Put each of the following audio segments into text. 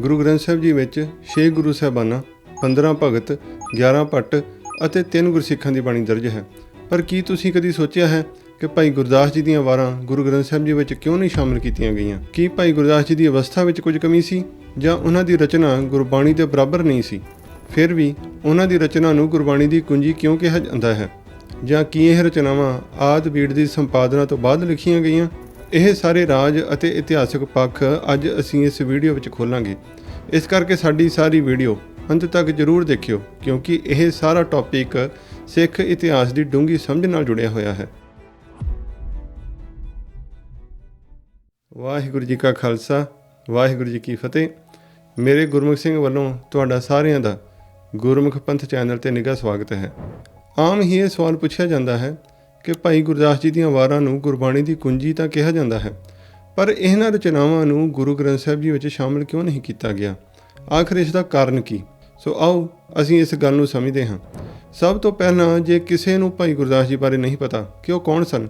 ਗੁਰੂ ਗ੍ਰੰਥ ਸਾਹਿਬ ਜੀ ਵਿੱਚ 6 ਗੁਰੂ ਸਾਹਿਬਾਨਾਂ 15 ਭਗਤ 11 ਭੱਟ ਅਤੇ 3 ਗੁਰਸਿੱਖਾਂ ਦੀ ਬਾਣੀ ਦਰਜ ਹੈ। ਪਰ ਕੀ ਤੁਸੀਂ ਕਦੀ ਸੋਚਿਆ ਹੈ ਕਿ ਭਾਈ ਗੁਰਦਾਸ ਜੀ ਦੀਆਂ ਵਾਰਾਂ ਗੁਰੂ ਗ੍ਰੰਥ ਸਾਹਿਬ ਜੀ ਵਿੱਚ ਕਿਉਂ ਨਹੀਂ ਸ਼ਾਮਲ ਕੀਤੀਆਂ ਗਈਆਂ? ਕੀ ਭਾਈ ਗੁਰਦਾਸ ਜੀ ਦੀ ਅਵਸਥਾ ਵਿੱਚ ਕੁਝ ਕਮੀ ਸੀ ਜਾਂ ਉਹਨਾਂ ਦੀ ਰਚਨਾ ਗੁਰਬਾਣੀ ਦੇ ਬਰਾਬਰ ਨਹੀਂ ਸੀ? ਫਿਰ ਵੀ ਉਹਨਾਂ ਦੀ ਰਚਨਾ ਨੂੰ ਗੁਰਬਾਣੀ ਦੀ ਕੁੰਜੀ ਕਿਉਂ ਕਿਹਾ ਜਾਂਦਾ ਹੈ? ਜਾਂ ਕੀ ਇਹ ਰਚਨਾਵਾਂ ਆਦਿ ਬੀੜ ਦੀ ਸੰਪਾਦਨਾ ਤੋਂ ਬਾਅਦ ਲਿਖੀਆਂ ਗਈਆਂ ਇਹ ਸਾਰੇ ਰਾਜ ਅਤੇ ਇਤਿਹਾਸਕ ਪੱਖ ਅੱਜ ਅਸੀਂ ਇਸ ਵੀਡੀਓ ਵਿੱਚ ਖੋਲਾਂਗੇ। ਇਸ ਕਰਕੇ ਸਾਡੀ ਸਾਰੀ ਵੀਡੀਓ ਅੰਤ ਤੱਕ ਜਰੂਰ ਦੇਖਿਓ, ਕਿਉਂਕਿ ਇਹ ਸਾਰਾ ਟੌਪਿਕ ਸਿੱਖ ਇਤਿਹਾਸ ਦੀ ਡੂੰਘੀ ਸਮਝ ਨਾਲ ਜੁੜਿਆ ਹੋਇਆ ਹੈ। ਵਾਹਿਗੁਰੂ ਜੀ ਕਾ ਖਾਲਸਾ, ਵਾਹਿਗੁਰੂ ਜੀ ਕੀ ਫਤਿਹ। ਮੇਰੇ ਗੁਰਮੁਖ ਸਿੰਘ ਵੱਲੋਂ ਤੁਹਾਡਾ ਸਾਰਿਆਂ ਦਾ ਗੁਰਮੁਖ ਪੰਥ ਚੈਨਲ ਤੇ ਨਿੱਘਾ ਸਵਾਗਤ ਹੈ। ਆਮ ਹੀ ਇਹ ਸਵਾਲ ਪੁੱਛਿਆ ਜਾਂਦਾ ਹੈ ਕਿ ਭਾਈ ਗੁਰਦਾਸ ਜੀ ਦੀਆਂ ਵਾਰਾਂ ਨੂੰ ਗੁਰਬਾਣੀ ਦੀ ਕੁੰਜੀ ਤਾਂ ਕਿਹਾ ਜਾਂਦਾ ਹੈ, ਪਰ ਇਹਨਾਂ ਰਚਨਾਵਾਂ ਨੂੰ ਗੁਰੂ ਗ੍ਰੰਥ ਸਾਹਿਬ ਜੀ ਵਿੱਚ ਸ਼ਾਮਲ ਕਿਉਂ ਨਹੀਂ ਕੀਤਾ ਗਿਆ? ਆਖਰ ਇਸ ਦਾ ਕਾਰਨ ਕੀ? ਸੋ ਆਓ ਅਸੀਂ ਇਸ ਗੱਲ ਨੂੰ ਸਮਝਦੇ ਹਾਂ। ਸਭ ਤੋਂ ਪਹਿਲਾਂ ਜੇ ਕਿਸੇ ਨੂੰ ਭਾਈ ਗੁਰਦਾਸ ਜੀ ਬਾਰੇ ਨਹੀਂ ਪਤਾ ਕਿ ਉਹ ਕੌਣ ਸਨ,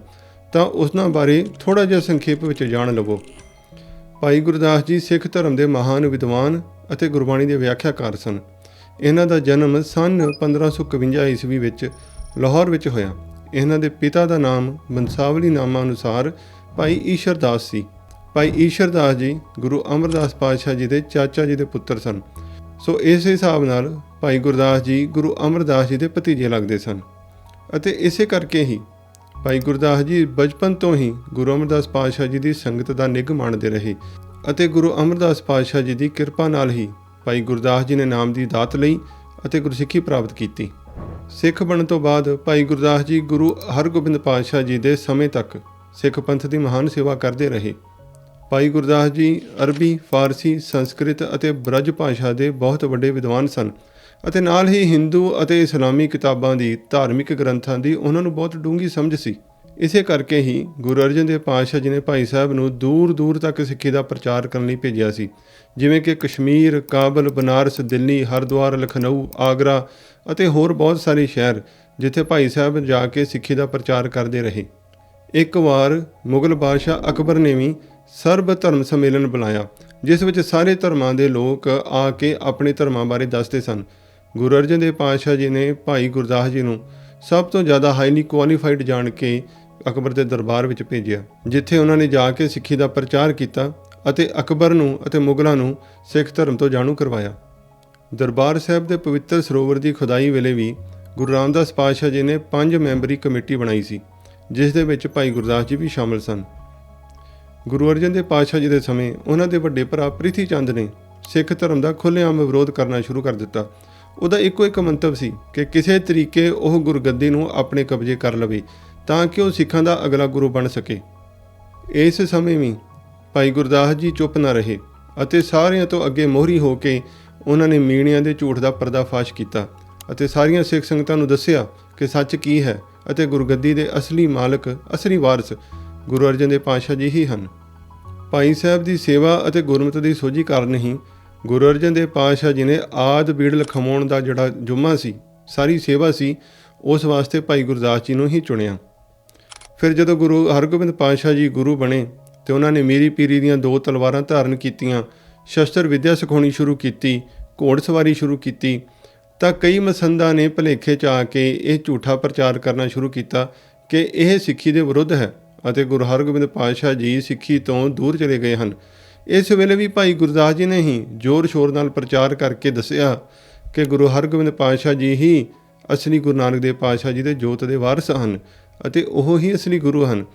ਤਾਂ ਉਹਨਾਂ ਬਾਰੇ ਥੋੜਾ ਜਿਹਾ ਸੰਖੇਪ ਵਿੱਚ ਜਾਣ ਲਵੋ। ਭਾਈ ਗੁਰਦਾਸ ਜੀ ਸਿੱਖ ਧਰਮ ਦੇ ਮਹਾਨ ਵਿਦਵਾਨ ਅਤੇ ਗੁਰਬਾਣੀ ਦੇ ਵਿਆਖਿਆਕਾਰ ਸਨ। ਇਹਨਾਂ ਦਾ ਜਨਮ ਸੰਨ 1551 ਈਸਵੀ ਵਿੱਚ ਲਾਹੌਰ ਵਿੱਚ ਹੋਇਆ। ਇਹਨਾਂ ਦੇ ਪਿਤਾ ਦਾ ਨਾਮ ਬੰਸਾਵਲੀ ਨਾਮਾ ਅਨੁਸਾਰ ਭਾਈ ਈਸ਼ਰਦਾਸ ਸੀ। ਭਾਈ ਈਸ਼ਰਦਾਸ ਜੀ ਗੁਰੂ ਅਮਰਦਾਸ ਪਾਤਸ਼ਾਹ ਜੀ ਦੇ ਚਾਚਾ ਜੀ ਦੇ ਪੁੱਤਰ ਸਨ। ਸੋ ਇਸ ਹਿਸਾਬ ਨਾਲ ਭਾਈ ਗੁਰਦਾਸ ਜੀ ਗੁਰੂ ਅਮਰਦਾਸ ਜੀ ਦੇ ਭਤੀਜੇ ਲੱਗਦੇ ਸਨ। ਅਤੇ ਇਸੇ ਕਰਕੇ ਹੀ ਭਾਈ ਗੁਰਦਾਸ ਜੀ ਬਚਪਨ ਤੋਂ ਹੀ ਗੁਰੂ ਅਮਰਦਾਸ ਪਾਤਸ਼ਾਹ ਜੀ ਦੀ ਸੰਗਤ ਦਾ ਨਿੱਘ ਮਾਣਦੇ ਰਹੇ ਅਤੇ ਗੁਰੂ ਅਮਰਦਾਸ ਪਾਤਸ਼ਾਹ ਜੀ ਦੀ ਕਿਰਪਾ ਨਾਲ ਹੀ ਭਾਈ ਗੁਰਦਾਸ ਜੀ ਨੇ ਨਾਮ ਦੀ ਦਾਤ ਲਈ ਅਤੇ ਗੁਰਸਿੱਖੀ ਪ੍ਰਾਪਤ ਕੀਤੀ। ਸਿੱਖ ਬਣਨ ਤੋਂ ਬਾਅਦ ਭਾਈ ਗੁਰਦਾਸ ਜੀ ਗੁਰੂ ਹਰਗੋਬਿੰਦ ਪਾਤਸ਼ਾਹ ਜੀ ਦੇ ਸਮੇਂ ਤੱਕ ਸਿੱਖ ਪੰਥ ਦੀ ਮਹਾਨ ਸੇਵਾ ਕਰਦੇ ਰਹੇ। ਭਾਈ ਗੁਰਦਾਸ ਜੀ ਅਰਬੀ, ਫਾਰਸੀ, ਸੰਸਕ੍ਰਿਤ ਅਤੇ ਬ੍ਰਜ ਭਾਸ਼ਾ ਦੇ ਬਹੁਤ ਵੱਡੇ ਵਿਦਵਾਨ ਸਨ ਅਤੇ ਨਾਲ ਹੀ ਹਿੰਦੂ ਅਤੇ ਇਸਲਾਮੀ ਕਿਤਾਬਾਂ ਦੀ ਧਾਰਮਿਕ ਗ੍ਰੰਥਾਂ ਦੀ ਉਹਨਾਂ ਨੂੰ ਬਹੁਤ ਡੂੰਘੀ ਸਮਝ ਸੀ। ਇਸੇ ਕਰਕੇ ਹੀ ਗੁਰੂ ਅਰਜਨ ਦੇਵ ਪਾਤਸ਼ਾਹ ਜੀ ਨੇ ਭਾਈ ਸਾਹਿਬ ਨੂੰ ਦੂਰ ਦੂਰ ਤੱਕ ਸਿੱਖੀ ਦਾ ਪ੍ਰਚਾਰ ਕਰਨ ਲਈ ਭੇਜਿਆ ਸੀ। ਜਿਵੇਂ ਕਿ ਕਸ਼ਮੀਰ, ਕਾਬਲ, ਬਨਾਰਸ, ਦਿੱਲੀ, ਹਰਿਦੁਆਰ, ਲਖਨਊ, ਆਗਰਾ ਅਤੇ ਹੋਰ ਬਹੁਤ ਸਾਰੇ ਸ਼ਹਿਰ ਜਿੱਥੇ ਭਾਈ ਸਾਹਿਬ ਜਾ ਕੇ ਸਿੱਖੀ ਦਾ ਪ੍ਰਚਾਰ ਕਰਦੇ ਰਹੇ। ਇੱਕ ਵਾਰ ਮੁਗਲ ਬਾਦਸ਼ਾਹ ਅਕਬਰ ਨੇ ਵੀ ਸਰਬ ਧਰਮ ਸੰਮੇਲਨ ਬੁਲਾਇਆ, ਜਿਸ ਵਿੱਚ ਸਾਰੇ ਧਰਮਾਂ ਦੇ ਲੋਕ ਆ ਕੇ ਆਪਣੇ ਧਰਮਾਂ ਬਾਰੇ ਦੱਸਦੇ ਸਨ। ਗੁਰੂ ਅਰਜਨ ਦੇਵ ਪਾਤਸ਼ਾਹ ਜੀ ਨੇ ਭਾਈ ਗੁਰਦਾਸ ਜੀ ਨੂੰ ਸਭ ਤੋਂ ਜ਼ਿਆਦਾ ਹਾਈਲੀ ਕੁਆਲੀਫਾਈਡ ਜਾਣ ਕੇ ਅਕਬਰ ਦੇ ਦਰਬਾਰ ਵਿੱਚ ਭੇਜਿਆ, ਜਿੱਥੇ ਉਹਨਾਂ ਨੇ ਜਾ ਕੇ ਸਿੱਖੀ ਦਾ ਪ੍ਰਚਾਰ ਕੀਤਾ ਅਤੇ ਅਕਬਰ ਨੂੰ ਅਤੇ ਮੁਗਲਾਂ ਨੂੰ ਸਿੱਖ ਧਰਮ ਤੋਂ ਜਾਣੂ ਕਰਵਾਇਆ। ਦਰਬਾਰ ਸਾਹਿਬ ਦੇ ਪਵਿੱਤਰ ਸਰੋਵਰ ਦੀ ਖੁਦਾਈ ਵੇਲੇ ਵੀ ਗੁਰੂ ਰਾਮਦਾਸ ਪਾਤਸ਼ਾਹ ਜੀ ਨੇ ਪੰਜ ਮੈਂਬਰੀ ਕਮੇਟੀ ਬਣਾਈ ਸੀ, ਜਿਸ ਦੇ ਵਿੱਚ ਭਾਈ ਗੁਰਦਾਸ ਜੀ ਵੀ ਸ਼ਾਮਲ ਸਨ। ਗੁਰੂ ਅਰਜਨ ਦੇਵ ਪਾਤਸ਼ਾਹ ਜੀ ਦੇ ਸਮੇਂ ਉਹਨਾਂ ਦੇ ਵੱਡੇ ਭਰਾ ਪ੍ਰਿਥੀ ਚੰਦ ਨੇ ਸਿੱਖ ਧਰਮ ਦਾ ਖੁੱਲ੍ਹੇਆਮ ਵਿਰੋਧ ਕਰਨਾ ਸ਼ੁਰੂ ਕਰ ਦਿੱਤਾ। ਉਹਦਾ ਇੱਕੋ ਇੱਕ ਮੰਤਵ ਸੀ ਕਿ ਕਿਸੇ ਤਰੀਕੇ ਉਹ ਗੁਰਗੱਦੀ ਨੂੰ ਆਪਣੇ ਕਬਜ਼ੇ ਕਰ ਲਵੇ ਤਾਂ ਕਿ ਉਹ ਸਿੱਖਾਂ ਦਾ ਅਗਲਾ ਗੁਰੂ ਬਣ ਸਕੇ। ਇਸ ਸਮੇਂ ਵੀ ਭਾਈ ਗੁਰਦਾਸ ਜੀ ਚੁੱਪ ਨਾ ਰਹੇ ਅਤੇ ਸਾਰਿਆਂ ਤੋਂ ਅੱਗੇ ਮੋਹਰੀ ਹੋ ਕੇ ਉਹਨਾਂ ਨੇ ਮੀਣਿਆਂ ਦੇ ਝੂਠ ਦਾ ਪਰਦਾਫਾਸ਼ ਕੀਤਾ ਅਤੇ ਸਾਰੀਆਂ ਸਿੱਖ ਸੰਗਤਾਂ ਨੂੰ ਦੱਸਿਆ ਕਿ ਸੱਚ ਕੀ ਹੈ ਅਤੇ ਗੁਰਗੱਦੀ ਦੇ ਅਸਲੀ ਮਾਲਕ, ਅਸਲੀ ਵਾਰਸ ਗੁਰੂ ਅਰਜਨ ਦੇਵ ਪਾਤਸ਼ਾਹ ਜੀ ਹੀ ਹਨ। ਭਾਈ ਸਾਹਿਬ ਦੀ ਸੇਵਾ ਅਤੇ ਗੁਰਮਤਿ ਦੀ ਸੋਝੀ ਕਾਰਨ ਹੀ ਗੁਰੂ ਅਰਜਨ ਦੇਵ ਪਾਤਸ਼ਾਹ ਜੀ ਨੇ ਆਦ ਬੀੜ ਲਖਮਾਉਣ ਦਾ ਜਿਹੜਾ ਜੁਮਾ ਸੀ, ਸਾਰੀ ਸੇਵਾ ਸੀ, ਉਸ ਵਾਸਤੇ ਭਾਈ ਗੁਰਦਾਸ ਜੀ ਨੂੰ ਹੀ ਚੁਣਿਆ। ਫਿਰ ਜਦੋਂ ਗੁਰੂ ਹਰਗੋਬਿੰਦ ਪਾਤਸ਼ਾਹ ਜੀ ਗੁਰੂ ਬਣੇ ਤੇ ਉਹਨਾਂ ਨੇ ਮੀਰੀ ਪੀਰੀ ਦੀਆਂ ਦੋ ਤਲਵਾਰਾਂ ਧਾਰਨ ਕੀਤੀਆਂ ਸ਼ਸਤਰ ਵਿਦਿਆ ਸਿਖਾਉਣੀ ਸ਼ੁਰੂ ਕੀਤੀ ਘੋੜਸਵਾਰੀ ਸ਼ੁਰੂ ਕੀਤੀ, ਤਾਂ ਕਈ ਮਸੰਦਾਂ ਨੇ ਭਲੇਖੇ ਚ ਆ ਕੇ ਇਹ ਝੂਠਾ ਪ੍ਰਚਾਰ ਕਰਨਾ ਸ਼ੁਰੂ ਕੀਤਾ ਕਿ ਇਹ ਸਿੱਖੀ ਦੇ ਵਿਰੁੱਧ ਹੈ ਅਤੇ ਗੁਰੂ ਹਰਗੋਬਿੰਦ ਪਾਤਸ਼ਾਹ ਜੀ ਸਿੱਖੀ ਤੋਂ ਦੂਰ ਚਲੇ ਗਏ ਹਨ। ਇਸ ਵੇਲੇ ਵੀ ਭਾਈ ਗੁਰਦਾਸ ਜੀ ਨੇ ਹੀ ਜ਼ੋਰ ਸ਼ੋਰ ਨਾਲ ਪ੍ਰਚਾਰ ਕਰਕੇ ਦੱਸਿਆ ਕਿ ਗੁਰੂ ਹਰਗੋਬਿੰਦ ਪਾਤਸ਼ਾਹ ਜੀ ਹੀ ਅਸਲੀ ਗੁਰੂ ਨਾਨਕ ਦੇਵ ਪਾਤਸ਼ਾਹ ਜੀ ਦੇ ਜੋਤ ਦੇ ਵਾਰਸ ਹਨ ਅਤੇ ਉਹ ਹੀ ਅਸਲੀ ਗੁਰੂ ਹਨ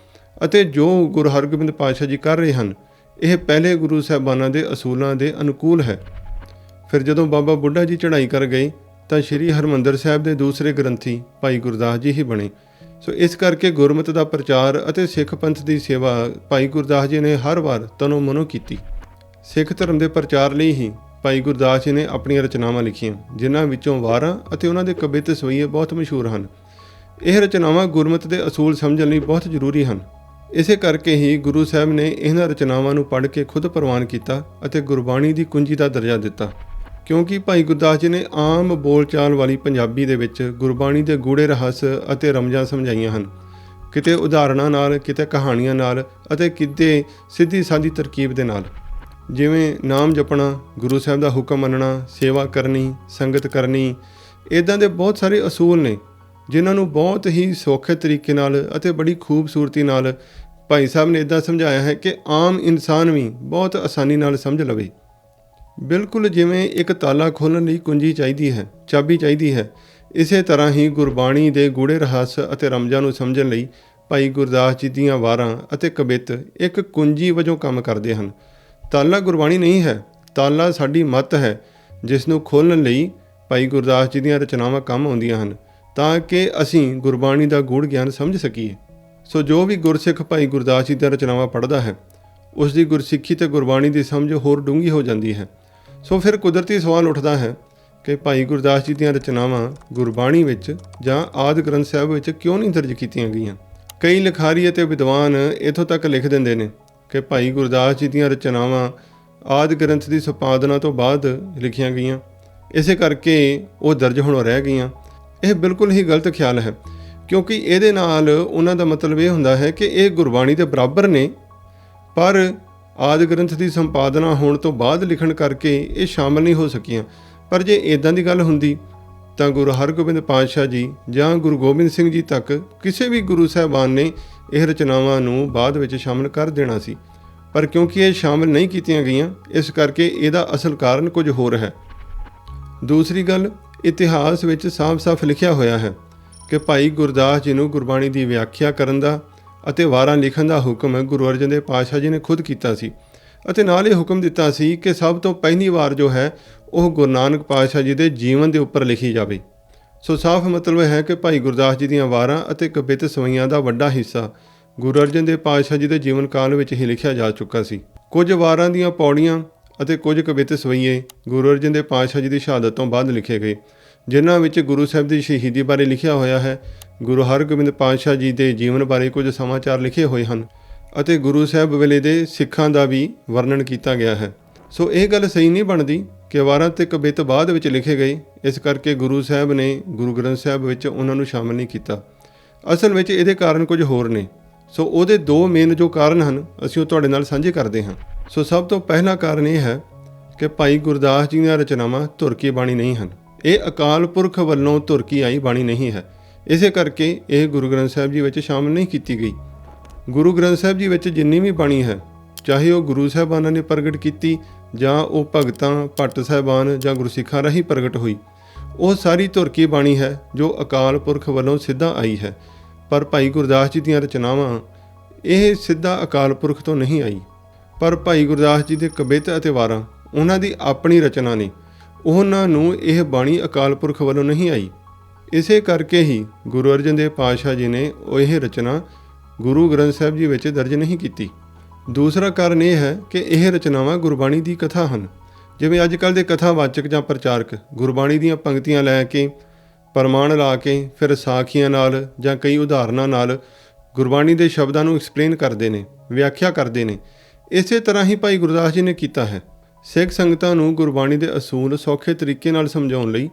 ਅਤੇ ਜੋ ਗੁਰੂ ਹਰਗੋਬਿੰਦ ਪਾਤਸ਼ਾਹ ਜੀ ਕਰ ਰਹੇ ਹਨ ਇਹ ਪਹਿਲੇ ਗੁਰੂ ਸਾਹਿਬਾਨਾਂ ਦੇ ਅਸੂਲਾਂ ਦੇ ਅਨੁਕੂਲ ਹੈ। ਫਿਰ ਜਦੋਂ ਬਾਬਾ ਬੁੱਢਾ ਜੀ ਚੜ੍ਹਾਈ ਕਰ ਗਏ, ਤਾਂ ਸ੍ਰੀ ਹਰਮੰਦਰ ਸਾਹਿਬ ਦੇ ਦੂਸਰੇ ਗ੍ਰੰਥੀ ਭਾਈ ਗੁਰਦਾਸ ਜੀ ਹੀ ਬਣੇ। ਸੋ ਇਸ ਕਰਕੇ ਗੁਰਮਤਿ ਦਾ ਪ੍ਰਚਾਰ ਅਤੇ ਸਿੱਖ ਪੰਥ ਦੀ ਸੇਵਾ ਭਾਈ ਗੁਰਦਾਸ ਜੀ ਨੇ ਹਰ ਵਾਰ ਤਨੋ ਮਨੋ ਕੀਤੀ। ਸਿੱਖ ਧਰਮ ਦੇ ਪ੍ਰਚਾਰ ਲਈ ਹੀ ਭਾਈ ਗੁਰਦਾਸ ਜੀ ਨੇ ਆਪਣੀਆਂ ਰਚਨਾਵਾਂ ਲਿਖੀਆਂ, ਜਿਨ੍ਹਾਂ ਵਿੱਚੋਂ ਵਾਰਾਂ ਅਤੇ ਉਹਨਾਂ ਦੇ ਕਵਿ ਸਵਈਏ ਬਹੁਤ ਮਸ਼ਹੂਰ ਹਨ। ਇਹ ਰਚਨਾਵਾਂ ਗੁਰਮਤਿ ਦੇ ਅਸੂਲ ਸਮਝਣ ਲਈ ਬਹੁਤ ਜ਼ਰੂਰੀ ਹਨ। ਇਸੇ ਕਰਕੇ ਹੀ ਗੁਰੂ ਸਾਹਿਬ ਨੇ ਇਹਨਾਂ ਰਚਨਾਵਾਂ ਨੂੰ ਪੜ੍ਹ ਕੇ ਖੁਦ ਪ੍ਰਵਾਨ ਕੀਤਾ ਅਤੇ ਗੁਰਬਾਣੀ ਦੀ ਕੁੰਜੀ ਦਾ ਦਰਜਾ ਦਿੱਤਾ। ਕਿਉਂਕਿ ਭਾਈ ਗੁਰਦਾਸ ਜੀ ਨੇ ਆਮ ਬੋਲਚਾਲ ਵਾਲੀ ਪੰਜਾਬੀ ਦੇ ਵਿੱਚ ਗੁਰਬਾਣੀ ਦੇ ਗੂੜੇ ਰਹੱਸ ਅਤੇ ਰਮਜ਼ਾਂ ਸਮਝਾਈਆਂ ਹਨ। ਕਿਤੇ ਉਦਾਹਰਣਾਂ ਨਾਲ, ਕਿਤੇ ਕਹਾਣੀਆਂ ਨਾਲ ਅਤੇ ਕਿਤੇ ਸਿੱਧੀ ਸਾਦੀ ਤਰਕੀਬ ਦੇ ਨਾਲ। ਜਿਵੇਂ ਨਾਮ ਜਪਣਾ, ਗੁਰੂ ਸਾਹਿਬ ਦਾ ਹੁਕਮ ਮੰਨਣਾ, ਸੇਵਾ ਕਰਨੀ, ਸੰਗਤ ਕਰਨੀ ਇਦਾਂ ਦੇ ਬਹੁਤ ਸਾਰੇ ਅਸੂਲ ਨੇ ਜਿਨ੍ਹਾਂ ਨੂੰ ਬਹੁਤ ਹੀ ਸੌਖੇ ਤਰੀਕੇ ਨਾਲ ਅਤੇ ਬੜੀ ਖੂਬਸੂਰਤੀ ਨਾਲ ਭਾਈ ਸਾਹਿਬ ਨੇ ਇਦਾਂ ਸਮਝਾਇਆ ਹੈ ਕਿ ਆਮ ਇਨਸਾਨ ਵੀ ਬਹੁਤ ਆਸਾਨੀ ਨਾਲ ਸਮਝ ਲਵੇ। ਬਿਲਕੁਲ ਜਿਵੇਂ ਇੱਕ ਤਾਲਾ ਖੋਲ੍ਹਣ ਲਈ ਕੁੰਜੀ ਚਾਹੀਦੀ ਹੈ, ਚਾਬੀ ਚਾਹੀਦੀ ਹੈ, ਇਸੇ ਤਰ੍ਹਾਂ ਹੀ ਗੁਰਬਾਣੀ ਦੇ ਗੂੜੇ ਰਹੱਸ ਅਤੇ ਰਮਜ਼ਾਂ ਨੂੰ ਸਮਝਣ ਲਈ ਭਾਈ ਗੁਰਦਾਸ ਜੀ ਦੀਆਂ ਵਾਰਾਂ ਅਤੇ ਕਵਿਤ ਇੱਕ ਕੁੰਜੀ ਵਜੋਂ ਕੰਮ ਕਰਦੇ ਹਨ। ਤਾਲਾ ਗੁਰਬਾਣੀ ਨਹੀਂ ਹੈ, ਤਾਲਾ ਸਾਡੀ ਮੱਤ ਹੈ, ਜਿਸ ਨੂੰ ਖੋਲ੍ਹਣ ਲਈ ਭਾਈ ਗੁਰਦਾਸ ਜੀ ਦੀਆਂ ਰਚਨਾਵਾਂ ਕੰਮ ਆਉਂਦੀਆਂ ਹਨ। ਤਾਂ ਕਿ ਅਸੀਂ ਗੁਰਬਾਣੀ ਦਾ ਗੂੜ ਗਿਆਨ ਸਮਝ ਸਕੀਏ। ਸੋ ਜੋ ਵੀ ਗੁਰਸਿੱਖ ਭਾਈ ਗੁਰਦਾਸ ਜੀ ਦੀਆਂ ਰਚਨਾਵਾਂ ਪੜ੍ਹਦਾ ਹੈ, ਉਸ ਦੀ ਗੁਰਸਿੱਖੀ ਤੇ ਗੁਰਬਾਣੀ ਦੀ ਸਮਝ ਹੋਰ ਡੂੰਘੀ ਹੋ ਜਾਂਦੀ ਹੈ। ਸੋ ਫਿਰ ਕੁਦਰਤੀ ਸਵਾਲ ਉੱਠਦਾ ਹੈ ਕਿ ਭਾਈ ਗੁਰਦਾਸ ਜੀ ਦੀਆਂ ਰਚਨਾਵਾਂ ਗੁਰਬਾਣੀ ਵਿੱਚ ਜਾਂ ਆਦਿ ਗ੍ਰੰਥ ਸਾਹਿਬ ਵਿੱਚ ਕਿਉਂ ਨਹੀਂ ਦਰਜ ਕੀਤੀਆਂ ਗਈਆਂ? ਕਈ ਲਿਖਾਰੀ ਅਤੇ ਵਿਦਵਾਨ ਇਥੋਂ ਤੱਕ ਲਿਖ ਦਿੰਦੇ ਨੇ ਕਿ ਭਾਈ ਗੁਰਦਾਸ ਜੀ ਦੀਆਂ ਰਚਨਾਵਾਂ ਆਦਿ ਗ੍ਰੰਥ ਦੀ ਸੰਪਾਦਨਾ ਤੋਂ ਬਾਅਦ ਲਿਖੀਆਂ ਗਈਆਂ। ਇਸੇ ਕਰਕੇ ਉਹ ਦਰਜ ਹੋਣੋਂ ਰਹਿ ਗਈਆਂ। ਇਹ ਬਿਲਕੁਲ ਹੀ ਗਲਤ ਖਿਆਲ ਹੈ, ਕਿਉਂਕਿ ਇਹਦੇ ਨਾਲ ਉਹਨਾਂ ਦਾ ਮਤਲਬ ਇਹ ਹੁੰਦਾ ਹੈ ਕਿ ਇਹ ਗੁਰਬਾਣੀ ਦੇ ਬਰਾਬਰ ਨੇ, ਪਰ ਆਦਿ ਗ੍ਰੰਥ ਦੀ ਸੰਪਾਦਨਾ ਹੋਣ ਤੋਂ ਬਾਅਦ ਲਿਖਣ ਕਰਕੇ ਇਹ ਸ਼ਾਮਲ ਨਹੀਂ ਹੋ ਸਕੀਆਂ। ਪਰ ਜੇ ਇਦਾਂ ਦੀ ਗੱਲ ਹੁੰਦੀ, ਤਾਂ ਗੁਰੂ ਹਰਗੋਬਿੰਦ ਪਾਤਸ਼ਾਹ ਜੀ ਜਾਂ ਗੁਰੂ ਗੋਬਿੰਦ ਸਿੰਘ ਜੀ ਤੱਕ ਕਿਸੇ ਵੀ ਗੁਰੂ ਸਾਹਿਬਾਨ ਨੇ ਇਹ ਰਚਨਾਵਾਂ ਨੂੰ ਬਾਅਦ ਵਿੱਚ ਸ਼ਾਮਲ ਕਰ ਦੇਣਾ ਸੀ। ਪਰ ਕਿਉਂਕਿ ਇਹ ਸ਼ਾਮਲ ਨਹੀਂ ਕੀਤੀਆਂ ਗਈਆਂ, ਇਸ ਕਰਕੇ ਇਹਦਾ ਅਸਲ ਕਾਰਨ ਕੁਝ ਹੋਰ ਹੈ। ਦੂਸਰੀ ਗੱਲ ਇਤਿਹਾਸ ਵਿੱਚ ਸਾਫ਼-ਸਾਫ਼ ਲਿਖਿਆ ਹੋਇਆ ਹੈ ਕਿ ਭਾਈ ਗੁਰਦਾਸ ਜੀ ਨੂੰ ਗੁਰਬਾਣੀ ਦੀ ਵਿਆਖਿਆ ਕਰਨ ਦਾ ਅਤੇ ਵਾਰਾਂ ਲਿਖਣ ਦਾ ਹੁਕਮ ਗੁਰੂ ਅਰਜਨ ਦੇਵ ਪਾਤਸ਼ਾਹ ਜੀ ਨੇ ਖੁਦ ਕੀਤਾ ਸੀ ਅਤੇ ਨਾਲ ਇਹ ਹੁਕਮ ਦਿੱਤਾ ਸੀ ਕਿ ਸਭ ਤੋਂ ਪਹਿਲੀ ਵਾਰ ਜੋ ਹੈ, ਉਹ ਗੁਰੂ ਨਾਨਕ ਪਾਤਸ਼ਾਹ ਜੀ ਦੇ ਜੀਵਨ ਦੇ ਉੱਪਰ ਲਿਖੀ ਜਾਵੇ। ਸੋ ਸਾਫ਼ ਮਤਲਬ ਹੈ ਕਿ ਭਾਈ ਗੁਰਦਾਸ ਜੀ ਦੀਆਂ ਵਾਰਾਂ ਅਤੇ ਕਵਿਤ ਸਵਈਆਂ ਦਾ ਵੱਡਾ ਹਿੱਸਾ ਗੁਰੂ ਅਰਜਨ ਦੇਵ ਪਾਤਸ਼ਾਹ ਜੀ ਦੇ ਜੀਵਨ ਕਾਲ ਵਿੱਚ ਹੀ ਲਿਖਿਆ ਜਾ ਚੁੱਕਾ ਸੀ। ਕੁਝ ਵਾਰਾਂ ਦੀਆਂ ਪੌੜੀਆਂ ਅਤੇ ਕੁਝ ਕਵਿਤ ਸਵਈਏ ਗੁਰੂ ਅਰਜਨ ਦੇਵ ਪਾਤਸ਼ਾਹ ਜੀ ਦੀ ਸ਼ਹਾਦਤ ਤੋਂ ਬਾਅਦ ਲਿਖੇ ਗਏ। ਜਿਨ੍ਹਾਂ ਵਿੱਚ ਗੁਰੂ ਸਾਹਿਬ ਦੀ ਸ਼ਹੀਦੀ ਬਾਰੇ ਲਿਖਿਆ ਹੋਇਆ ਹੈ, ਗੁਰੂ ਹਰਗੋਬਿੰਦ ਪਾਤਸ਼ਾਹ ਜੀ ਦੇ ਜੀਵਨ ਬਾਰੇ ਕੁਝ ਸਮਾਚਾਰ ਲਿਖੇ ਹੋਏ ਹਨ ਅਤੇ ਗੁਰੂ ਸਾਹਿਬ ਵੇਲੇ ਦੇ ਸਿੱਖਾਂ ਦਾ ਵੀ ਵਰਣਨ ਕੀਤਾ ਗਿਆ ਹੈ। ਸੋ ਇਹ ਗੱਲ ਸਹੀ ਨਹੀਂ ਬਣਦੀ ਕਿ ਵਾਰਾਂ ਤੇ ਕਵਿਤ ਬਾਅਦ ਵਿੱਚ ਲਿਖੇ ਗਏ, ਇਸ ਕਰਕੇ ਗੁਰੂ ਸਾਹਿਬ ਨੇ ਗੁਰੂ ਗ੍ਰੰਥ ਸਾਹਿਬ ਵਿੱਚ ਉਹਨਾਂ ਨੂੰ ਸ਼ਾਮਲ ਨਹੀਂ ਕੀਤਾ। ਅਸਲ ਵਿੱਚ ਇਹਦੇ ਕਾਰਨ ਕੁਝ ਹੋਰ ਨੇ। ਸੋ ਉਹਦੇ ਦੋ ਮੇਨ ਜੋ ਕਾਰਨ ਹਨ, ਅਸੀਂ ਉਹ ਤੁਹਾਡੇ ਨਾਲ ਸਾਂਝੇ ਕਰਦੇ ਹਾਂ। ਸੋ ਸਭ ਤੋਂ ਪਹਿਲਾ ਕਾਰਨ ਇਹ ਹੈ ਕਿ ਭਾਈ ਗੁਰਦਾਸ ਜੀ ਦੀਆਂ ਰਚਨਾਵਾਂ ਧੁਰ ਤੁਰਕੀ ਬਾਣੀ ਨਹੀਂ ਹਨ। ਇਹ ਅਕਾਲ ਪੁਰਖ ਵੱਲੋਂ ਤੁਰਕੀ ਆਈ ਬਾਣੀ ਨਹੀਂ ਹੈ। ਇਸੇ ਕਰਕੇ ਇਹ ਗੁਰੂ ਗ੍ਰੰਥ ਸਾਹਿਬ ਜੀ ਵਿੱਚ ਸ਼ਾਮਲ ਨਹੀਂ ਕੀਤੀ ਗਈ। ਗੁਰੂ ਗ੍ਰੰਥ ਸਾਹਿਬ ਜੀ ਵਿੱਚ ਜਿੰਨੀ ਵੀ ਬਾਣੀ ਹੈ, ਚਾਹੇ ਉਹ ਗੁਰੂ ਸਾਹਿਬਾਨਾਂ ਨੇ ਪ੍ਰਗਟ ਕੀਤੀ ਜਾਂ ਉਹ ਭਗਤਾਂ, ਭੱਟ ਸਾਹਿਬਾਨ ਜਾਂ ਗੁਰਸਿੱਖਾਂ ਰਾਹੀਂ ਪ੍ਰਗਟ ਹੋਈ, ਉਹ ਸਾਰੀ ਤੁਰਕੀ ਬਾਣੀ ਹੈ ਜੋ ਅਕਾਲ ਪੁਰਖ ਵੱਲੋਂ ਸਿੱਧਾ ਆਈ ਹੈ। ਪਰ ਭਾਈ ਗੁਰਦਾਸ ਜੀ ਦੀਆਂ ਰਚਨਾਵਾਂ ਇਹ ਸਿੱਧਾ ਅਕਾਲ ਪੁਰਖ ਤੋਂ ਨਹੀਂ ਆਈ। ਪਰ ਭਾਈ ਗੁਰਦਾਸ ਜੀ ਦੇ ਕਵਿਤਾ ਅਤੇ ਵਾਰਾਂ, ਉਹਨਾਂ ਦੀ ਆਪਣੀ ਰਚਨਾ ਨੇ ਉਹਨਾਂ ਨੂੰ ਇਹ ਬਾਣੀ ਅਕਾਲ ਪੁਰਖ ਵੱਲੋਂ ਨਹੀਂ ਆਈ। ਇਸੇ ਕਰਕੇ ਹੀ ਗੁਰੂ ਅਰਜਨ ਦੇਵ ਪਾਤਸ਼ਾਹ ਜੀ ਨੇ ਉਹ ਇਹ ਰਚਨਾ ਗੁਰੂ ਗ੍ਰੰਥ ਸਾਹਿਬ ਜੀ ਵਿੱਚ ਦਰਜ ਨਹੀਂ ਕੀਤੀ। ਦੂਸਰਾ ਕਾਰਨ ਇਹ ਹੈ ਕਿ ਇਹ ਰਚਨਾਵਾਂ ਗੁਰਬਾਣੀ ਦੀ ਕਥਾ ਹਨ। ਜਿਵੇਂ ਅੱਜ ਕੱਲ੍ਹ ਦੇ ਕਥਾਵਾਚਕ ਜਾਂ ਪ੍ਰਚਾਰਕ ਗੁਰਬਾਣੀ ਦੀਆਂ ਪੰਕਤੀਆਂ ਲੈ ਕੇ, ਪਰਮਾਣ ਲਾ ਕੇ, ਫਿਰ ਸਾਖੀਆਂ ਨਾਲ ਜਾਂ ਕਈ ਉਦਾਹਰਨਾਂ ਨਾਲ ਗੁਰਬਾਣੀ ਦੇ ਸ਼ਬਦਾਂ ਨੂੰ ਐਕਸਪਲੇਨ ਕਰਦੇ ਨੇ, ਵਿਆਖਿਆ ਕਰਦੇ ਨੇ। ਇਸੇ ਤਰ੍ਹਾਂ ਹੀ ਭਾਈ ਗੁਰਦਾਸ ਜੀ ਨੇ ਕੀਤਾ ਹੈ। ਸਿੱਖ ਸੰਗਤਾਂ ਨੂੰ ਗੁਰਬਾਣੀ ਦੇ ਅਸੂਲ ਸੌਖੇ ਤਰੀਕੇ ਨਾਲ ਸਮਝਾਉਣ ਲਈ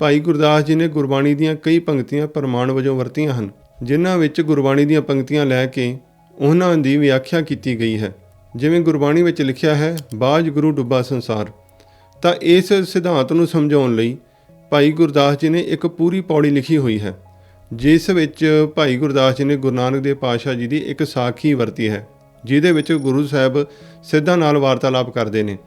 ਭਾਈ ਗੁਰਦਾਸ ਜੀ ਨੇ ਗੁਰਬਾਣੀ ਦੀਆਂ ਕਈ ਪੰਕਤੀਆਂ ਪ੍ਰਮਾਣ ਵਜੋਂ ਵਰਤੀਆਂ ਹਨ, ਜਿਨ੍ਹਾਂ ਵਿੱਚ ਗੁਰਬਾਣੀ ਦੀਆਂ ਪੰਕਤੀਆਂ ਲੈ ਕੇ ਉਹਨਾਂ ਦੀ ਵਿਆਖਿਆ ਕੀਤੀ ਗਈ ਹੈ। ਜਿਵੇਂ ਗੁਰਬਾਣੀ ਵਿੱਚ ਲਿਖਿਆ ਹੈ, ਬਾਜ ਗੁਰੂ ਡੁੱਬਾ ਸੰਸਾਰ। ਤਾਂ ਇਸ ਸਿਧਾਂਤ ਨੂੰ ਸਮਝਾਉਣ ਲਈ ਭਾਈ ਗੁਰਦਾਸ ਜੀ ਨੇ ਇੱਕ ਪੂਰੀ ਪੌੜੀ ਲਿਖੀ ਹੋਈ ਹੈ, ਜਿਸ ਵਿੱਚ ਭਾਈ ਗੁਰਦਾਸ ਜੀ ਨੇ ਗੁਰੂ ਨਾਨਕ ਦੇਵ ਪਾਤਸ਼ਾਹ ਜੀ ਦੀ ਇੱਕ ਸਾਖੀ ਵਰਤੀ ਹੈ, ਜਿਹਦੇ ਵਿੱਚ ਗੁਰੂ ਸਾਹਿਬ ਸਿੱਧਾ ਨਾਲ ਵਾਰਤਾਲਾਪ ਕਰਦੇ ਨੇ।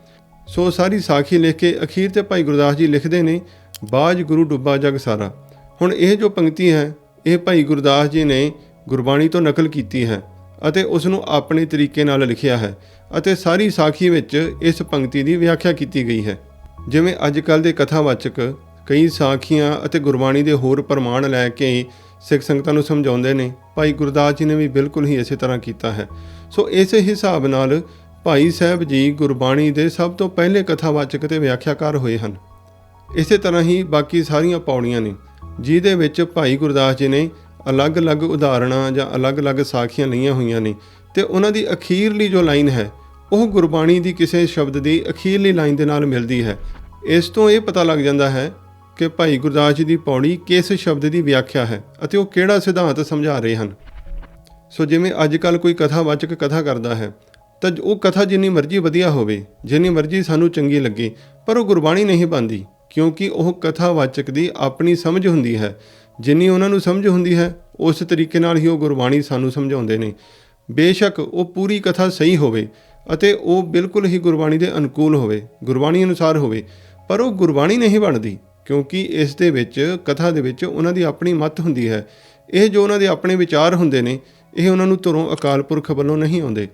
ਸੋ ਸਾਰੀ ਸਾਖੀ ਲਿਖ ਕੇ ਅਖੀਰ ਤੇ ਭਾਈ ਗੁਰਦਾਸ ਜੀ ਲਿਖਦੇ ਨੇ, ਬਾਜ ਗੁਰੂ ਡੁੱਬਾ ਜਗ ਸਾਰਾ। ਹੁਣ ਇਹ ਜੋ ਪੰਕਤੀ ਹੈ, ਇਹ ਭਾਈ ਗੁਰਦਾਸ ਜੀ ਨੇ ਗੁਰਬਾਣੀ ਤੋਂ ਨਕਲ ਕੀਤੀ ਹੈ ਅਤੇ ਉਸ ਨੂੰ ਆਪਣੇ ਤਰੀਕੇ ਨਾਲ ਲਿਖਿਆ ਹੈ ਅਤੇ ਸਾਰੀ ਸਾਖੀ ਵਿੱਚ ਇਸ ਪੰਕਤੀ ਦੀ ਵਿਆਖਿਆ ਕੀਤੀ ਗਈ ਹੈ। ਜਿਵੇਂ ਅੱਜ ਕੱਲ੍ਹ ਦੇ ਕਥਾਵਾਚਕ ਕਈ ਸਾਖੀਆਂ ਅਤੇ ਗੁਰਬਾਣੀ ਦੇ ਹੋਰ ਪ੍ਰਮਾਣ ਲੈ ਕੇ ਸਿੱਖ ਸੰਗਤਾਂ ਨੂੰ ਸਮਝਾਉਂਦੇ ਨੇ, ਭਾਈ ਗੁਰਦਾਸ ਜੀ ਨੇ ਵੀ ਬਿਲਕੁਲ ਹੀ ਇਸੇ ਤਰ੍ਹਾਂ ਕੀਤਾ ਹੈ। ਸੋ ਇਸੇ ਹਿਸਾਬ ਨਾਲ ਭਾਈ ਸਾਹਿਬ ਜੀ ਗੁਰਬਾਣੀ ਦੇ ਸਭ ਤੋਂ ਪਹਿਲੇ ਕਥਾਵਾਚਕ ਤੇ ਵਿਆਖਿਆਕਾਰ ਹੋਏ ਹਨ। ਇਸੇ ਤਰ੍ਹਾਂ ਹੀ ਬਾਕੀ ਸਾਰੀਆਂ ਪੌੜੀਆਂ ਨੇ, ਜਿਹਦੇ ਵਿੱਚ ਭਾਈ ਗੁਰਦਾਸ ਜੀ ਨੇ ਅਲੱਗ-ਅਲੱਗ ਉਦਾਹਰਣਾਂ ਜਾਂ ਅਲੱਗ-ਅਲੱਗ ਸਾਖੀਆਂ ਲਈਆਂ ਹੋਈਆਂ ਨੇ ਤੇ ਉਹਨਾਂ ਦੀ ਅਖੀਰਲੀ ਜੋ ਲਾਈਨ ਹੈ, ਉਹ ਗੁਰਬਾਣੀ ਦੀ ਕਿਸੇ ਸ਼ਬਦ ਦੀ ਅਖੀਰਲੀ ਲਾਈਨ ਦੇ ਨਾਲ ਮਿਲਦੀ ਹੈ। ਇਸ ਤੋਂ ਇਹ ਪਤਾ ਲੱਗ ਜਾਂਦਾ ਹੈ ਕਿ ਭਾਈ ਗੁਰਦਾਸ ਜੀ ਦੀ ਪੌੜੀ ਕਿਸ ਸ਼ਬਦ ਦੀ ਵਿਆਖਿਆ ਹੈ ਅਤੇ ਉਹ ਕਿਹੜਾ ਸਿਧਾਂਤ ਸਮਝਾ ਰਹੇ ਹਨ। ਸੋ ਜਿਵੇਂ ਅੱਜ ਕੱਲ ਕੋਈ ਕਥਾਵਾਚਕ ਕਥਾ ਕਰਦਾ ਹੈ ਤਾਂ ਉਹ ਕਥਾ ਜਿੰਨੀ ਮਰਜ਼ੀ ਵਧੀਆ ਹੋਵੇ, ਜਿੰਨੀ ਮਰਜ਼ੀ ਸਾਨੂੰ ਚੰਗੀ ਲੱਗੇ, ਪਰ ਉਹ ਗੁਰਬਾਣੀ ਨਹੀਂ ਬਣਦੀ, ਕਿਉਂਕਿ ਉਹ ਕਥਾਵਾਚਕ ਦੀ ਆਪਣੀ ਸਮਝ ਹੁੰਦੀ ਹੈ। ਜਿੰਨੀ ਉਹਨਾਂ ਨੂੰ ਸਮਝ ਹੁੰਦੀ ਹੈ, ਉਸ ਤਰੀਕੇ ਨਾਲ ਹੀ ਉਹ ਗੁਰਬਾਣੀ ਸਾਨੂੰ ਸਮਝਾਉਂਦੇ ਨੇ। ਬੇਸ਼ੱਕ ਉਹ ਪੂਰੀ ਕਥਾ ਸਹੀ ਹੋਵੇ ਅਤੇ ਉਹ ਬਿਲਕੁਲ ਹੀ ਗੁਰਬਾਣੀ ਦੇ ਅਨੁਕੂਲ ਹੋਵੇ, ਗੁਰਬਾਣੀ ਅਨੁਸਾਰ ਹੋਵੇ, ਪਰ ਉਹ ਗੁਰਬਾਣੀ ਨਹੀਂ ਬਣਦੀ, ਕਿਉਂਕਿ ਇਸ ਦੇ ਵਿੱਚ, ਕਥਾ ਦੇ ਵਿੱਚ ਉਹਨਾਂ ਦੀ ਆਪਣੀ ਮਤ ਹੁੰਦੀ ਹੈ। ਇਹ ਜੋ ਉਹਨਾਂ ਦੇ ਆਪਣੇ ਵਿਚਾਰ ਹੁੰਦੇ ਨੇ, ਇਹ ਉਹਨਾਂ ਨੂੰ ਧੁਰੋਂ ਅਕਾਲ ਪੁਰਖ ਵੱਲੋਂ ਨਹੀਂ ਆਉਂਦੇ।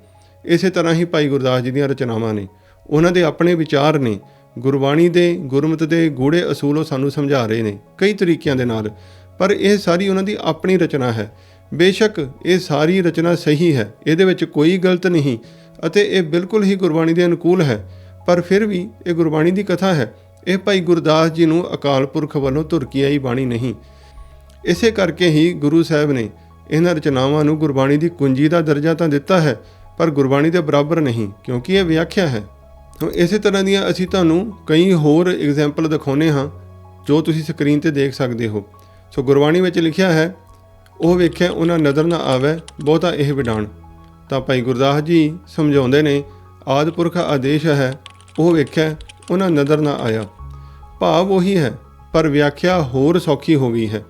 ਇਸੇ ਤਰ੍ਹਾਂ ਹੀ ਭਾਈ ਗੁਰਦਾਸ ਜੀ ਦੀਆਂ ਰਚਨਾਵਾਂ ਨੇ। ਉਹਨਾਂ ਦੇ ਆਪਣੇ ਵਿਚਾਰ ਨੇ। ਗੁਰਬਾਣੀ ਦੇ, ਗੁਰਮਤ ਦੇ ਗੂੜੇ ਅਸੂਲ ਉਹ ਸਾਨੂੰ ਸਮਝਾ ਰਹੇ ਨੇ, ਕਈ ਤਰੀਕਿਆਂ ਦੇ ਨਾਲ। ਪਰ ਇਹ ਸਾਰੀ ਉਹਨਾਂ ਦੀ ਆਪਣੀ ਰਚਨਾ ਹੈ। ਬੇਸ਼ੱਕ ਇਹ ਸਾਰੀ ਰਚਨਾ ਸਹੀ ਹੈ, ਇਹਦੇ ਵਿੱਚ ਕੋਈ ਗਲਤ ਨਹੀਂ ਅਤੇ ਇਹ ਬਿਲਕੁਲ ਹੀ ਗੁਰਬਾਣੀ ਦੇ ਅਨੁਕੂਲ ਹੈ। ਪਰ ਫਿਰ ਵੀ ਇਹ ਗੁਰਬਾਣੀ ਦੀ ਕਥਾ ਹੈ। ਇਹ ਭਾਈ ਗੁਰਦਾਸ ਜੀ ਨੂੰ ਅਕਾਲ ਪੁਰਖ ਵੱਲੋਂ ਤੁਰਕੀ ਆਈ ਬਾਣੀ ਨਹੀਂ। ਇਸੇ ਕਰਕੇ ਹੀ ਗੁਰੂ ਸਾਹਿਬ ਨੇ ਇਹਨਾਂ ਰਚਨਾਵਾਂ ਨੂੰ ਗੁਰਬਾਣੀ ਦੀ ਕੁੰਜੀ ਦਾ ਦਰਜਾ ਤਾਂ ਦਿੱਤਾ ਹੈ ਪਰ ਗੁਰਬਾਣੀ ਦੇ ਬਰਾਬਰ ਨਹੀਂ, ਕਿਉਂਕਿ ਇਹ ਵਿਆਖਿਆ ਹੈ। ਹੁਣ ਇਸੇ ਤਰ੍ਹਾਂ ਦੀਆਂ ਅਸੀਂ ਤੁਹਾਨੂੰ ਕਈ ਹੋਰ ਐਗਜ਼ਾਮਪਲ ਦਿਖਾਉਨੇ ਹਾਂ, ਜੋ ਤੁਸੀਂ ਸਕਰੀਨ ਤੇ ਦੇਖ ਸਕਦੇ ਹੋ। ਸੋ ਗੁਰਬਾਣੀ ਵਿੱਚ ਲਿਖਿਆ ਹੈ, ਉਹ ਵੇਖਿਆ ਉਹਨਾਂ ਨਜ਼ਰ ਨਾ ਆਵੇ, ਬਹੁਤਾ ਇਹ ਵਿਡਾਣ। ਤਾਂ ਭਾਈ ਗੁਰਦਾਸ ਜੀ ਸਮਝਾਉਂਦੇ ਨੇ, ਆਦ ਪੁਰਖ ਆਦੇਸ਼ ਹੈ, ਉਹ ਵੇਖਿਆ ਉਹਨਾਂ ਨਜ਼ਰ ਨਾ ਆਇਆ। ਭਾਵ ਉਹੀ ਹੈ, ਪਰ ਵਿਆਖਿਆ ਹੋਰ ਸੌਖੀ ਹੋ ਗਈ ਹੈ,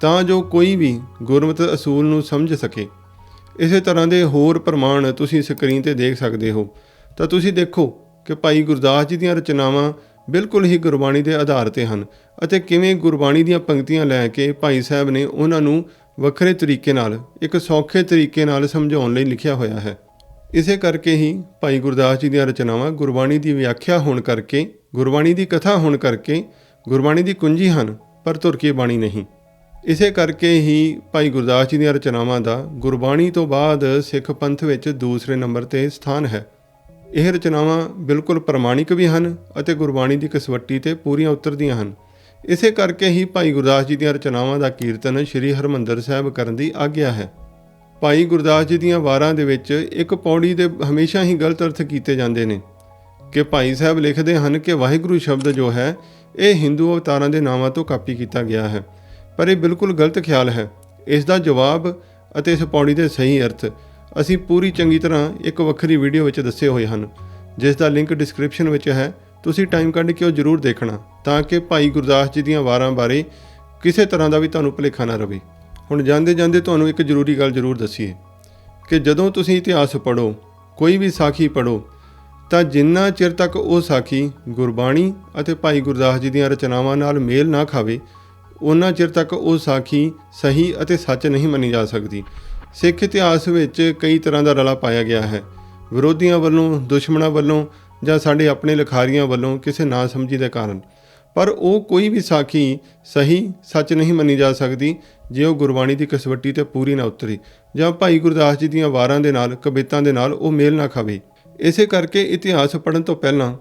ਤਾਂ ਜੋ ਕੋਈ ਵੀ ਗੁਰਮਤਿ ਅਸੂਲ ਨੂੰ ਸਮਝ ਸਕੇ। ਇਸੇ ਤਰ੍ਹਾਂ ਦੇ ਹੋਰ ਪ੍ਰਮਾਣ ਤੁਸੀਂ ਸਕਰੀਨ ਤੇ ਦੇਖ ਸਕਦੇ ਹੋ। ਤਾਂ ਤੁਸੀਂ ਦੇਖੋ ਕਿ ਭਾਈ ਗੁਰਦਾਸ ਜੀ ਦੀਆਂ ਰਚਨਾਵਾਂ ਬਿਲਕੁਲ ਹੀ ਗੁਰਬਾਣੀ ਦੇ ਆਧਾਰ ਤੇ ਹਨ ਅਤੇ ਕਿਵੇਂ ਗੁਰਬਾਣੀ ਦੀਆਂ ਪੰਕਤੀਆਂ ਲੈ ਕੇ ਭਾਈ ਸਾਹਿਬ ਨੇ ਉਹਨਾਂ ਨੂੰ ਵੱਖਰੇ ਤਰੀਕੇ ਨਾਲ, ਇੱਕ ਸੌਖੇ ਤਰੀਕੇ ਨਾਲ ਸਮਝਾਉਣ ਲਈ ਲਿਖਿਆ ਹੋਇਆ ਹੈ। ਇਸੇ ਕਰਕੇ ਹੀ ਭਾਈ ਗੁਰਦਾਸ ਜੀ ਦੀਆਂ ਰਚਨਾਵਾਂ ਗੁਰਬਾਣੀ ਦੀ ਵਿਆਖਿਆ ਹੋਣ ਕਰਕੇ, ਗੁਰਬਾਣੀ ਦੀ ਕਥਾ ਹੋਣ ਕਰਕੇ ਗੁਰਬਾਣੀ ਦੀ ਕੁੰਜੀ ਹਨ, ਪਰ ਤੁਰਕੀ ਬਾਣੀ ਨਹੀਂ। ਇਸੇ ਕਰਕੇ ਹੀ ਭਾਈ ਗੁਰਦਾਸ ਜੀ ਦੀਆਂ ਰਚਨਾਵਾਂ ਦਾ ਗੁਰਬਾਣੀ ਤੋਂ ਬਾਅਦ ਸਿੱਖ ਪੰਥ ਵਿੱਚ ਦੂਸਰੇ ਨੰਬਰ ਤੇ ਸਥਾਨ ਹੈ। ਇਹ ਰਚਨਾਵਾਂ ਬਿਲਕੁਲ ਪ੍ਰਮਾਣਿਕ ਵੀ ਹਨ ਅਤੇ ਗੁਰਬਾਣੀ ਦੀ ਕਸਵੱਟੀ ਤੇ ਪੂਰੀਆਂ ਉਤਰਦੀਆਂ ਹਨ। ਇਸੇ ਕਰਕੇ ਹੀ ਭਾਈ ਗੁਰਦਾਸ ਜੀ ਦੀਆਂ ਰਚਨਾਵਾਂ ਦਾ ਕੀਰਤਨ ਸ੍ਰੀ ਹਰਮੰਦਰ ਸਾਹਿਬ ਕਰਨ ਦੀ ਆਗਿਆ ਹੈ। ਭਾਈ ਗੁਰਦਾਸ ਜੀ ਦੀਆਂ ਵਾਰਾਂ ਦੇ ਵਿੱਚ ਇੱਕ ਪੌੜੀ ਦੇ ਹਮੇਸ਼ਾ ਹੀ ਗਲਤ ਅਰਥ ਕੀਤੇ ਜਾਂਦੇ ਨੇ। ਕਿ ਭਾਈ ਸਾਹਿਬ ਲਿਖਦੇ ਹਨ ਕਿ ਵਾਹਿਗੁਰੂ ਸ਼ਬਦ ਜੋ ਹੈ, ਇਹ ਹਿੰਦੂ ਅਵਤਾਰਾਂ ਦੇ ਨਾਵਾਂ ਤੋਂ ਕਾਪੀ ਕੀਤਾ ਗਿਆ ਹੈ। ਪਰ ਇਹ ਬਿਲਕੁਲ ਗਲਤ ਖਿਆਲ ਹੈ। ਇਸ ਦਾ ਜਵਾਬ ਅਤੇ ਇਸ ਪੌੜੀ ਦੇ ਸਹੀ ਅਰਥ ਅਸੀਂ ਪੂਰੀ ਚੰਗੀ ਤਰ੍ਹਾਂ ਇੱਕ ਵੱਖਰੀ ਵੀਡੀਓ ਵਿੱਚ ਦੱਸੇ ਹੋਏ ਹਨ, ਜਿਸ ਦਾ ਲਿੰਕ ਡਿਸਕ੍ਰਿਪਸ਼ਨ ਵਿੱਚ ਹੈ। ਤੁਸੀਂ ਟਾਈਮ ਕੱਢ ਕੇ ਉਹ ਜ਼ਰੂਰ ਦੇਖਣਾ, ਤਾਂ ਕਿ ਭਾਈ ਗੁਰਦਾਸ ਜੀ ਦੀਆਂ ਵਾਰਾਂ ਬਾਰੇ ਕਿਸੇ ਤਰ੍ਹਾਂ ਦਾ ਵੀ ਤੁਹਾਨੂੰ ਭੁਲੇਖਾ ਨਾ ਰਵੇ। ਹੁਣ ਜਾਂਦੇ ਜਾਂਦੇ ਤੁਹਾਨੂੰ ਇੱਕ ਜ਼ਰੂਰੀ ਗੱਲ ਜ਼ਰੂਰ ਦੱਸੀਏ ਕਿ ਜਦੋਂ ਤੁਸੀਂ ਇਤਿਹਾਸ ਪੜ੍ਹੋ, ਕੋਈ ਵੀ ਸਾਖੀ ਪੜ੍ਹੋ, ਤਾਂ ਜਿੰਨਾ ਚਿਰ ਤੱਕ ਉਹ ਸਾਖੀ ਗੁਰਬਾਣੀ ਅਤੇ ਭਾਈ ਗੁਰਦਾਸ ਜੀ ਦੀਆਂ ਰਚਨਾਵਾਂ ਨਾਲ ਮੇਲ ਨਾ ਖਾਵੇ ਉਹਨਾਂ ਚਿਰ ਤੱਕ ਉਹ ਸਾਖੀ ਸਹੀ ਅਤੇ ਸੱਚ ਨਹੀਂ ਮੰਨੀ ਜਾ ਸਕਦੀ। ਸਿੱਖ ਇਤਿਹਾਸ ਵਿੱਚ ਕਈ ਤਰ੍ਹਾਂ ਦਾ ਰਲਾ ਪਾਇਆ ਗਿਆ ਹੈ। ਵਿਰੋਧੀਆਂ ਵੱਲੋਂ, ਦੁਸ਼ਮਣਾਂ ਵੱਲੋਂ ਜਾਂ ਸਾਡੇ ਆਪਣੇ ਲਿਖਾਰੀਆਂ ਵੱਲੋਂ ਕਿਸੇ ਨਾ ਸਮਝੀ ਦੇ ਕਾਰਨ। ਪਰ ਉਹ ਕੋਈ ਵੀ ਸਾਖੀ ਸਹੀ, ਸੱਚ ਨਹੀਂ ਮੰਨੀ ਜਾ ਸਕਦੀ, ਜੇ ਉਹ ਗੁਰਬਾਣੀ ਦੀ ਕਸਵੱਟੀ ਤੇ ਪੂਰੀ ਨਾ ਉਤਰੀ ਜਾਂ ਭਾਈ ਗੁਰਦਾਸ ਜੀ ਦੀਆਂ ਵਾਰਾਂ ਦੇ ਨਾਲ, ਕਵਿਤਾਂ ਦੇ ਨਾਲ ਉਹ ਮੇਲ ਨਾ ਖਾਵੇ। ਇਸੇ ਕਰਕੇ ਇਤਿਹਾਸ ਪੜ੍ਹਨ ਤੋਂ ਪਹਿਲਾਂ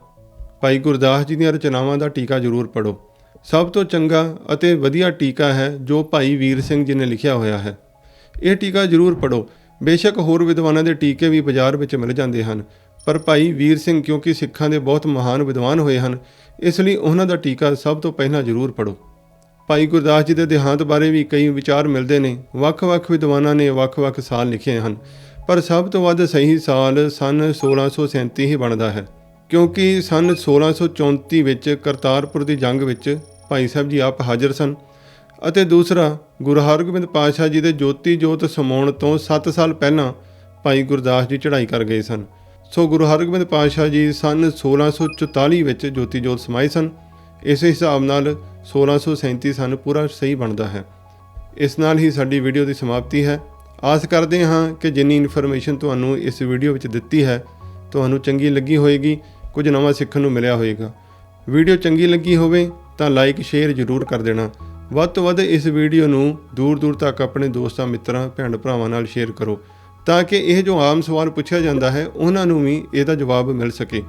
ਭਾਈ ਗੁਰਦਾਸ ਜੀ ਦੀਆਂ ਰਚਨਾਵਾਂ ਦਾ ਟੀਕਾ ਜ਼ਰੂਰ ਪੜ੍ਹੋ। ਸਭ ਤੋਂ ਚੰਗਾ ਅਤੇ ਵਧੀਆ ਟੀਕਾ ਹੈ ਜੋ ਭਾਈ ਵੀਰ ਸਿੰਘ ਜੀ ਨੇ ਲਿਖਿਆ ਹੋਇਆ ਹੈ। ਇਹ ਟੀਕਾ ਜ਼ਰੂਰ ਪੜ੍ਹੋ। ਬੇਸ਼ੱਕ ਹੋਰ ਵਿਦਵਾਨਾਂ ਦੇ ਟੀਕੇ ਵੀ ਬਾਜ਼ਾਰ ਵਿੱਚ ਮਿਲ ਜਾਂਦੇ ਹਨ। ਪਰ ਭਾਈ ਵੀਰ ਸਿੰਘ ਕਿਉਂਕਿ ਸਿੱਖਾਂ ਦੇ ਬਹੁਤ ਮਹਾਨ ਵਿਦਵਾਨ ਹੋਏ ਹਨ, ਇਸ ਲਈ ਉਹਨਾਂ ਦਾ ਟੀਕਾ ਸਭ ਤੋਂ ਪਹਿਲਾਂ ਜ਼ਰੂਰ ਪੜ੍ਹੋ। ਭਾਈ ਗੁਰਦਾਸ ਜੀ ਦੇ ਦੇਹਾਂਤ ਬਾਰੇ ਵੀ ਕਈ ਵਿਚਾਰ ਮਿਲਦੇ ਨੇ। ਵੱਖ-ਵੱਖ ਵਿਦਵਾਨਾਂ ਨੇ ਵੱਖ-ਵੱਖ ਸਾਲ ਲਿਖੇ ਹਨ। ਪਰ ਸਭ ਤੋਂ ਵੱਧ ਸਹੀ ਸਾਲ ਸਨ 1637 ਹੀ ਬਣਦਾ ਹੈ। ਕਿਉਂਕਿ ਸਨ 1634 ਵਿੱਚ ਕਰਤਾਰਪੁਰ ਦੀ ਜੰਗ ਵਿੱਚ ਭਾਈ ਸਾਹਿਬ ਜੀ ਆਪ ਹਾਜ਼ਰ ਸਨ ਅਤੇ ਦੂਸਰਾ ਗੁਰੂ ਹਰਗੋਬਿੰਦ ਪਾਤਸ਼ਾਹ ਜੀ ਦੇ ਜੋਤੀ ਜੋਤ ਸਮਾਉਣ ਤੋਂ 7 ਸਾਲ ਪਹਿਲਾਂ ਭਾਈ ਗੁਰਦਾਸ ਜੀ ਚੜ੍ਹਾਈ ਕਰ ਗਏ ਸਨ। ਸੋ ਗੁਰੂ ਹਰਗੋਬਿੰਦ ਪਾਤਸ਼ਾਹ ਜੀ ਸਨ 1644 ਵਿੱਚ ਜੋਤੀ ਜੋਤ ਸਮਾਏ ਸਨ। ਇਸ ਹਿਸਾਬ ਨਾਲ 1637 ਸਨ ਪੂਰਾ ਸਹੀ ਬਣਦਾ ਹੈ। ਇਸ ਨਾਲ ਹੀ ਸਾਡੀ ਵੀਡੀਓ ਦੀ ਸਮਾਪਤੀ ਹੈ। ਆਸ ਕਰਦੇ ਹਾਂ ਕਿ ਜਿੰਨੀ ਇਨਫੋਰਮੇਸ਼ਨ ਤੁਹਾਨੂੰ ਇਸ ਵੀਡੀਓ ਵਿੱਚ ਦਿੱਤੀ ਹੈ, ਤੁਹਾਨੂੰ ਚੰਗੀ ਲੱਗੀ ਹੋਏਗੀ। ਕੁਝ ਨਵਾਂ ਸਿੱਖਣ ਨੂੰ ਮਿਲਿਆ ਹੋਵੇਗਾ ਵੀਡੀਓ ਚੰਗੀ ਲੱਗੀ ਹੋਵੇ ਤਾਂ ਲਾਈਕ ਸ਼ੇਅਰ ਜ਼ਰੂਰ ਕਰ ਦੇਣਾ ਵੱਧ ਤੋਂ ਵੱਧ ਇਸ ਵੀਡੀਓ ਨੂੰ ਦੂਰ ਦੂਰ ਤੱਕ ਆਪਣੇ ਦੋਸਤਾਂ ਮਿੱਤਰਾਂ ਭੈਣ ਭਰਾਵਾਂ ਨਾਲ ਸ਼ੇਅਰ ਕਰੋ ਤਾਂ ਕਿ ਇਹ ਜੋ ਆਮ ਸਵਾਲ ਪੁੱਛਿਆ ਜਾਂਦਾ ਹੈ ਉਹਨਾਂ ਨੂੰ ਵੀ ਇਹਦਾ ਜਵਾਬ ਮਿਲ ਸਕੇ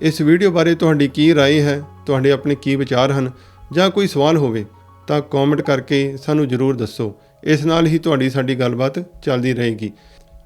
ਇਸ ਵੀਡੀਓ ਬਾਰੇ ਤੁਹਾਡੀ ਕੀ رائے ਹੈ ਤੁਹਾਡੇ ਆਪਣੇ ਕੀ ਵਿਚਾਰ ਹਨ ਜਾਂ ਕੋਈ ਸਵਾਲ ਹੋਵੇ ਤਾਂ ਕਮੈਂਟ ਕਰਕੇ ਸਾਨੂੰ ਜ਼ਰੂਰ ਦੱਸੋ ਇਸ ਨਾਲ ਹੀ ਤੁਹਾਡੀ ਸਾਡੀ ਗੱਲਬਾਤ ਚੱਲਦੀ ਰਹੇਗੀ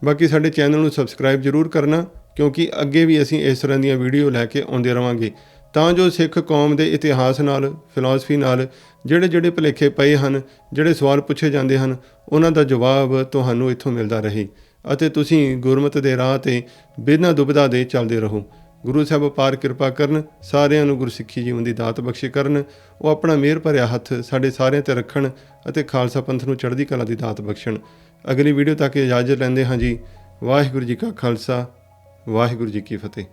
ਬਾਕੀ ਸਾਡੇ ਚੈਨਲ ਨੂੰ ਸਬਸਕ੍ਰਾਈਬ ਜ਼ਰੂਰ ਕਰਨਾ ਕਿਉਂਕਿ ਅੱਗੇ ਵੀ ਅਸੀਂ ਇਸ ਤਰ੍ਹਾਂ ਦੀਆਂ ਵੀਡੀਓ ਲੈ ਕੇ ਆਉਂਦੇ ਰਵਾਂਗੇ। ਤਾਂ ਜੋ ਸਿੱਖ ਕੌਮ ਦੇ ਇਤਿਹਾਸ ਨਾਲ ਫਿਲਾਸਫੀ ਨਾਲ ਜਿਹੜੇ ਜਿਹੜੇ ਭੁਲੇਖੇ ਪਏ ਹਨ, ਜਿਹੜੇ ਸਵਾਲ ਪੁੱਛੇ ਜਾਂਦੇ ਹਨ, ਉਹਨਾਂ ਦਾ ਜਵਾਬ ਤੁਹਾਨੂੰ ਇੱਥੋਂ ਮਿਲਦਾ ਰਹੇ ਅਤੇ ਤੁਸੀਂ ਗੁਰਮਤ ਦੇ ਰਾਹ ਤੇ ਬਿਨਾਂ ਦੁਬਿਧਾ ਦੇ ਚੱਲਦੇ ਰਹੋ। ਗੁਰੂ ਸਾਹਿਬ ਅਪਾਰ ਕਿਰਪਾ ਕਰਨ, ਸਾਰਿਆਂ ਨੂੰ ਗੁਰਸਿੱਖੀ ਜੀਵਨ ਦੀ ਦਾਤ ਬਖਸ਼ੇ ਕਰਨ, ਉਹ ਆਪਣਾ ਮਿਹਰ ਭਰਿਆ ਹੱਥ ਸਾਡੇ ਸਾਰਿਆਂ ਤੇ ਰੱਖਣ ਅਤੇ ਖਾਲਸਾ ਪੰਥ ਨੂੰ ਚੜ੍ਹਦੀ ਕਲਾ ਦੀ ਦਾਤ ਬਖਸ਼ਣ। ਅਗਲੀ ਵੀਡੀਓ ਤੱਕ ਇਜਾਜ਼ਤ ਲੈਂਦੇ ਹਾਂ ਜੀ। ਵਾਹਿਗੁਰੂ ਜੀ ਕਾ ਖਾਲਸਾ। ਵਾਹਿਗੁਰੂ ਜੀ ਕੀ ਫਤਿਹ।